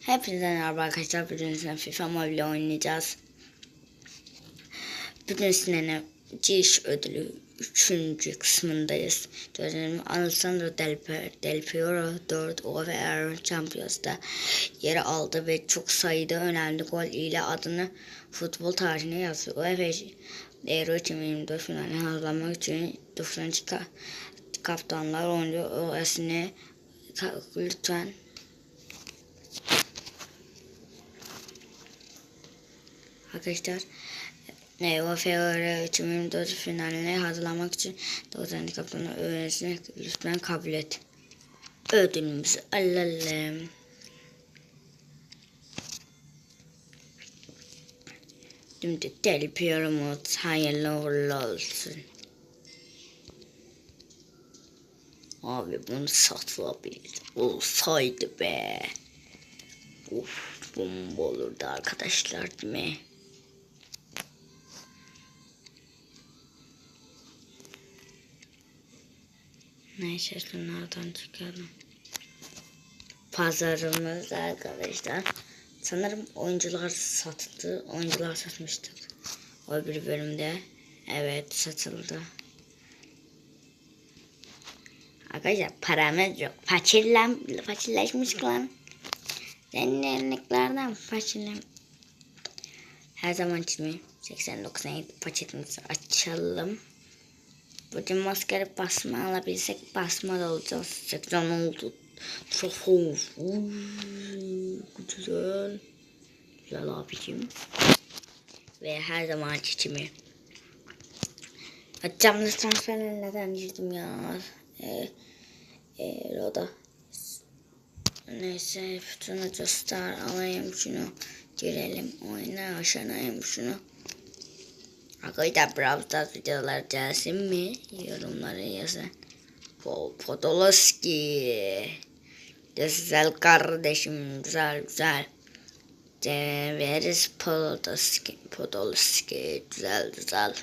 Hepinize merhaba arkadaşlar. Bugün sizinle FIFA Mobile oynayacağız. Bugün sizinle Ciş ödülü 3. kısmındayız. Gördüğünüz Alessandro Del, Del Piero 4 O ve Aaron Champions'da yer aldı ve çok sayıda önemli gol ile adını futbol tarihine yazdı. UEFA Euro 2024 finaline hazırlanmak için 92 ka- kaptanlar oyuncu OS'ini lütfen Arkadaşlar e, UEFA Euro 2024 finaline hazırlanmak için 90 kaptanı öğrencisini lütfen kabul et. Ödülümüzü alalım. Şimdi Del Piero'muz hayırlı uğurlu olsun. Abi bunu satılabilir. Olsaydı be. Uf bomba olurdu arkadaşlar değil mi? Neyse şunlardan çıkalım. Pazarımız arkadaşlar. Sanırım oyuncular sattı. Oyuncular satmıştık. O bir bölümde. Evet satıldı. Arkadaşlar paramız yok. Fakirlen, fakirleşmiş lan. Zenginliklerden fakirlen. Her zaman için 80-97 paketimizi açalım. Bugün maskara basma alabilsek basma da alacağız. 80 oldu. Çok. Uy, Güzel. Güzel abicim. Ve her zaman çiçimi. Açacağımız transferleri neden girdim ya? Ee, e, Roda. Neyse şunu göster alayım şunu. Girelim oyuna aşağıya şunu. Arkadaşlar Brawl Stars videolar gelsin mi? Yorumlara yazın. Po Podolski. Güzel kardeşim güzel güzel. Severiz Podolski. Podolski güzel güzel.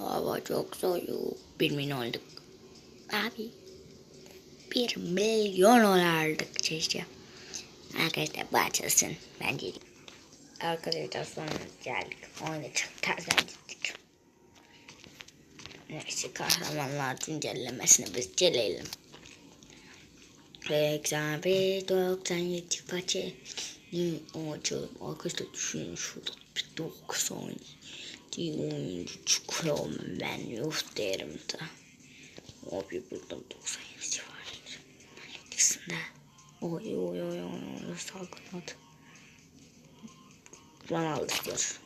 Hava çok soğuk. Bir milyon olduk. Abi. Bir milyon olardık keşke. Arkadaşlar başlasın. Bence Arkadaşlar sonra geldik. Oyuna çok terzden gittik. Neyse kahramanlar güncellemesini biz gelelim. 81 97 paçe. Açalım. Arkadaşlar düşünün şurada bir 90 oyuncu çıkıyor ben yok derim de. Abi burada 97 var. İkisinde. Oy oy oy oy oy salgınladı. Lan diyor.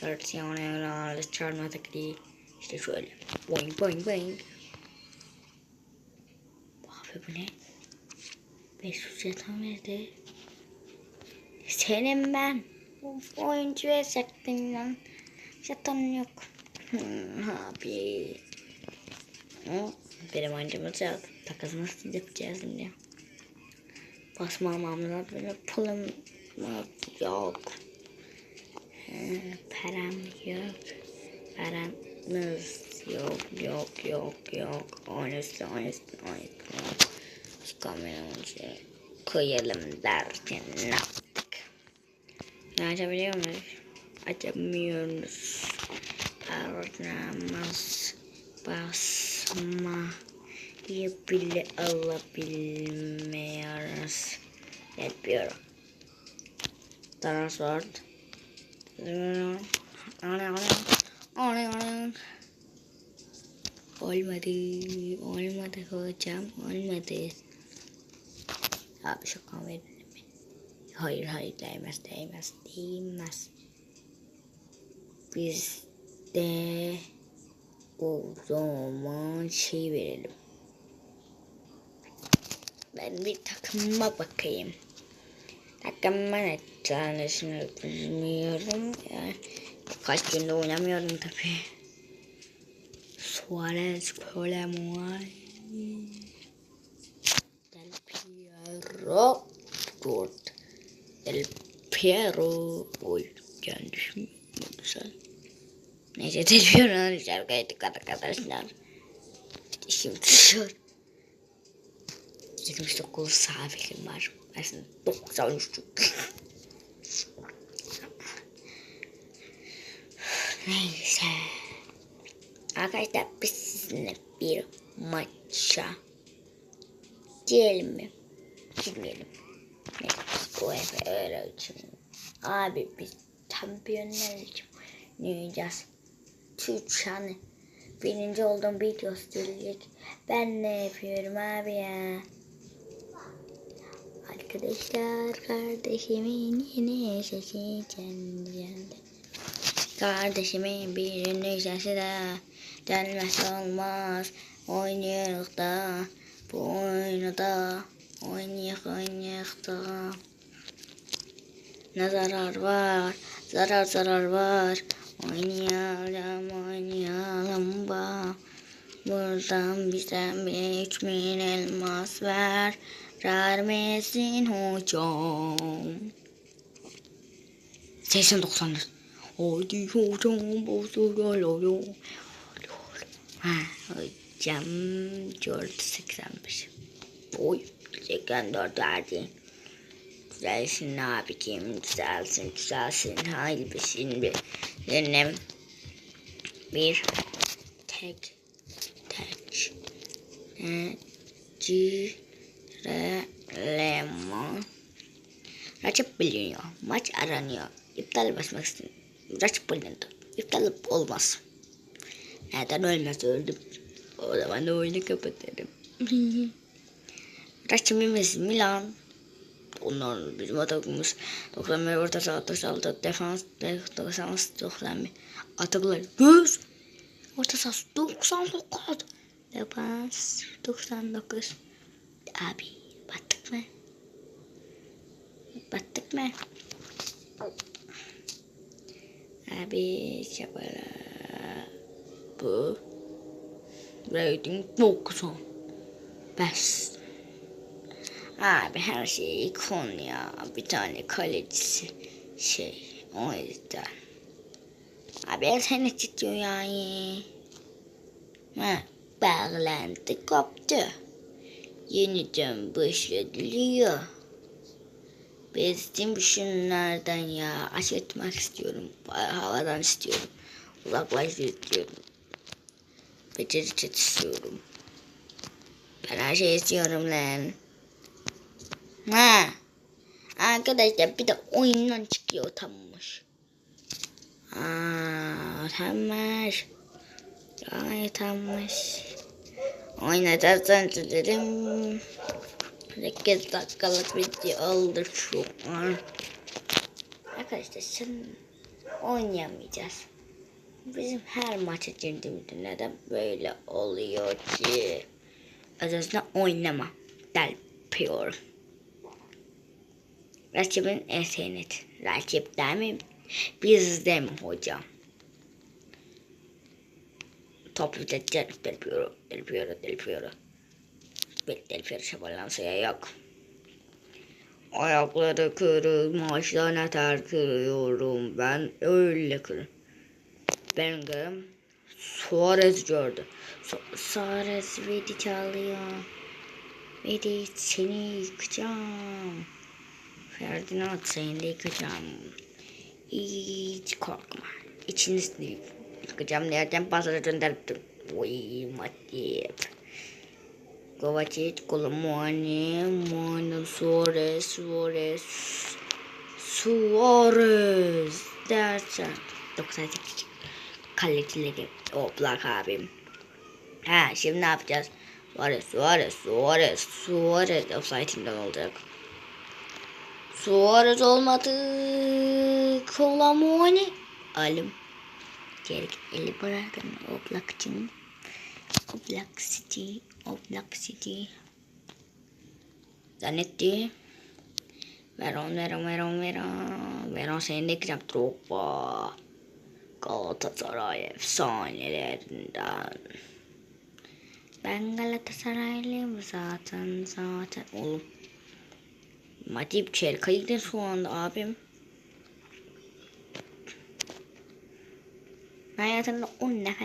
Garciano aldı çarmadık değil. İşte şöyle. Boing boing boing. Abi bu ne? 500 yatan verdi. Senin ben. Of oyuncuya saktın lan. Yatan yok. Hmm, abi. Benim oyuncumuz yok. Takasını yapacağız şimdi. Basmam lazım. Benim pulum yok. Param yok. Paramız yok yok yok yok. Honest honest honest. Şu kameramızı koyalım derken ne yaptık? Ne açabiliyor muyuz? Açamıyoruz. Aramaz basma bile alabilmiyoruz. Yapıyorum. Transport. Olmadı. Olmadı hocam. Olmadı. Abi şaka verelim mi? Hayır hayır değmez değmez değmez. Biz de o zaman şey verelim. Ben bir takıma bakayım. Takımma ne tanesini bilmiyorum. Yani kaç günde oynamıyorum tabi. Suarez, Colemoy, Del Piero, Gort, Del Piero, oy kendisi güzel. Neyse Del Piero'nun şarkıydı arkadaşlar. Şimdi şur. 29 sabitim var. Aslında 93. Neyse. Arkadaşlar biz sizinle bir maça diyelim mi? Girmeyelim. Ne? Bu efe öyle için. Abi biz şampiyonlar için oynayacağız. Türk hani birinci olduğum videosu gelecek. Ben ne yapıyorum abi ya? Arkadaşlar kardeşimin yeni sesi geldi. Kardeşimin birinin sesi de gelmezse olmaz. Oynuyoruz da bu oyunu da oynayak oynayak da. Ne zarar var? Zarar zarar var. Oynayalım oynayalım ba. Buradan bize bir üç bin elmas ver. Vermesin hocam. 80-90'dır. Hadi hocam bozuluyor. Ha hocam 485. Oy 84 verdi. Düzelsin abicim düzelsin düzelsin. Haydi bir şimdi benim bir tek tek e, cirelema rakip biliniyor. Maç aranıyor. İptal basmak istedim. Rakip bilindi. İptal olmaz. Neden ölmez öldüm. O zaman oyunu kapatırım. Rakibimiz Milan. Onlar bizim atakımız 91 orta saha 66 defans defans 91 ataklar 100 orta saha 99 defans 99 abi battık mı? Battık mı? Abi şapala bu rating 90 best Abi her şey Konya. Bir tane kalecisi şey. O yüzden. Abi internet gidiyor yani. Ha, bağlantı koptu. Yeniden başlatılıyor. Bezdim şunlardan ya. Aç etmek istiyorum. Havadan istiyorum. Uzaklaştır istiyorum. Beceri chat istiyorum. Ben her şeyi istiyorum lan. Ha. Arkadaşlar bir de oyundan çıkıyor utanmış. Aa, utanmış. Ay utanmış. Oynayacağız dedim. 8 dakikalık video oldu şu an. Arkadaşlar şimdi oynayamayacağız. Bizim her maça girdiğimizde neden böyle oluyor ki? Özellikle oynama. Delpiyorum. Rakibin esenet. Rakipte mi? Bizde mi hocam? Topu del Piero, Del Piero, Del Piero. Del Piero şabalansa yok. Ayakları kırılmıştan atar kırıyorum. Ben öyle kırıyorum. Ben görüm. Suarez gördü. Su Suarez Vedi çalıyor. Vedi seni yıkacağım. Ferdinand seni yıkacağım. Hiç korkma. İçini yıkacağım. Nereden pazara gönderdim. Oy Matip. Kovacic, Colomani, Mano, Suarez, Suarez, Suarez dersen 98 kalecileri oplak abim. Ha şimdi ne yapacağız? Suarez, Suarez, Suarez, Suarez offside'inden olacak. Suarez olmadı. Colomani. Alim. Gerek eli bırakın oplak için. Oblak City, Oblak City. Zanetti. Veron, Veron, Veron, Veron. Veron senin de gideceğim Drogba. Galatasaray efsanelerinden. Ben Galatasaraylıyım zaten zaten oğlum. Matip Çelkay'dı şu anda abim. hayatında 10 defa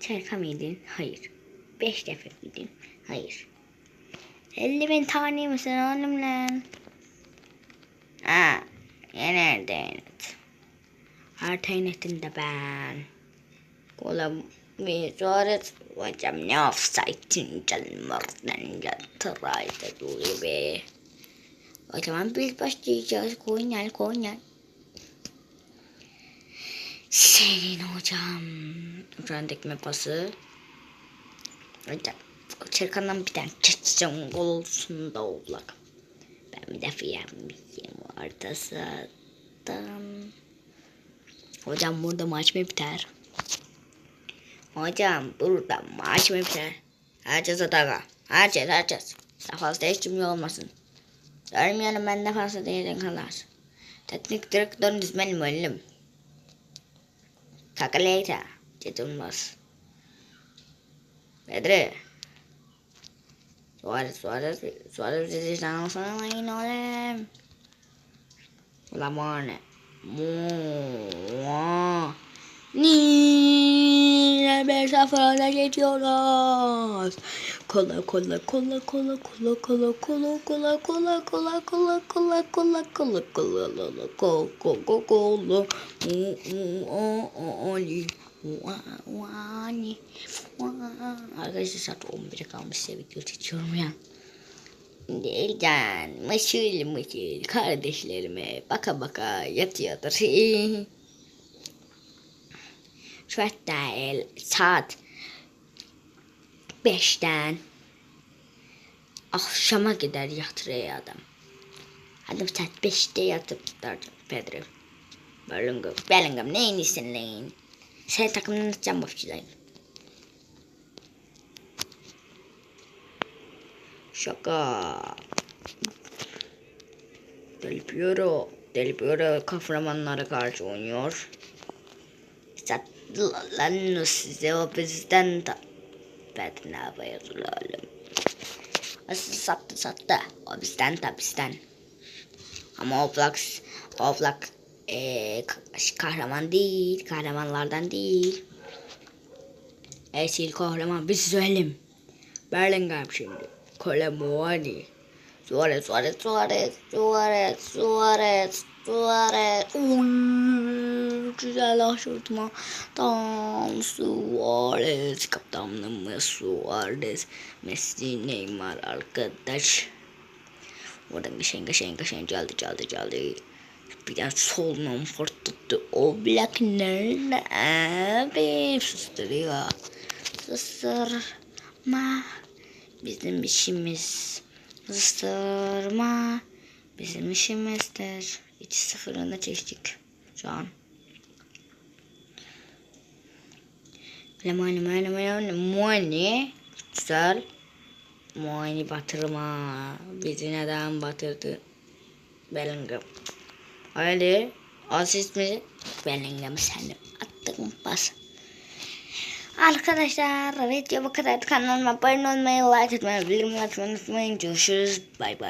çarka mı yedin? Hayır. 5 defa yedin? Hayır. 50 bin tane misin oğlum lan? Ha, yener devlet. Alternatifimde ben. Kola ve zoret hocam ne offside'in canım oradan yatıraydı duruyor be. O zaman biz başlayacağız. Konyal, Konyal. Senin hocam. Tekme pası. Hocam. O Çerkan'dan bir tane çeçeceğim gol olsun da olacak. Ben bir defa yapmayayım orta sahadan. Hocam burada maç mı biter? Hocam burada maç mı biter? Herkes atağa. Herkes herkes. Fazla hiç cümle olmasın. Görmeyelim ben de fazla değilim kadar. Teknik direktörün dizmeli müellim. Kakaleyta dedi Yılmaz. Bedri. Suarez, Suarez, Suarez Rezic'den olsana lan yine oğlum. Ulan bana ne? Muaa. Niye 5-0 öne geçiyoruz? Kola kola kola kola kola kola kola kola kola kola kola kola kola kola kola kola kola kola Arkadaşlar saat 11'e kalmış size video çekiyorum ya. Dilden mışıl mışıl kardeşlerime baka baka yatıyordur. Şu hatta el saat 5'ten akşama gider yatırıyor adam. Adam saat 5'te yatıp derdim Pedro. Bellingham. Bellingham neyin iyisin neyin? Sen takımdan atacağım başlayayım. Şaka. Del Piero. Del Piero kahramanlara karşı oynuyor. Satlanın size o bizden de. Ben ne yapıyoruz oğlum? Asıl sattı sattı. O bizden de bizden. Ama Oblak, Oblak ee, kahraman değil. Kahramanlardan değil. Esil kahraman biz söyleyeyim. Bellingham şimdi. Colomboani. Suarez, Suarez, Suarez, Suarez, Suarez, Suarez. Uy, güzel aşırtma. Tam Suarez. Kaptanımız Suarez. Messi, Neymar arkadaş. Oradan geçen geçen geçen geldi geldi geldi. Bir tane solunum fırlattı. O Black nerede abi? Susturuyor. Bizim işimiz. Susturma. Bizim işimizdir. 2-0 öne geçtik şu an. Lemani, lemani, lemani, muani. Güzel. Muani batırma. Bizi neden batırdı? Bellingham. Öyle. Asist mi? Bellingham senin attığın pas. Arkadaşlar video bu kadar. Kanalıma abone olmayı, like etmeyi, bildirimleri açmayı unutmayın. Görüşürüz. Bay bay.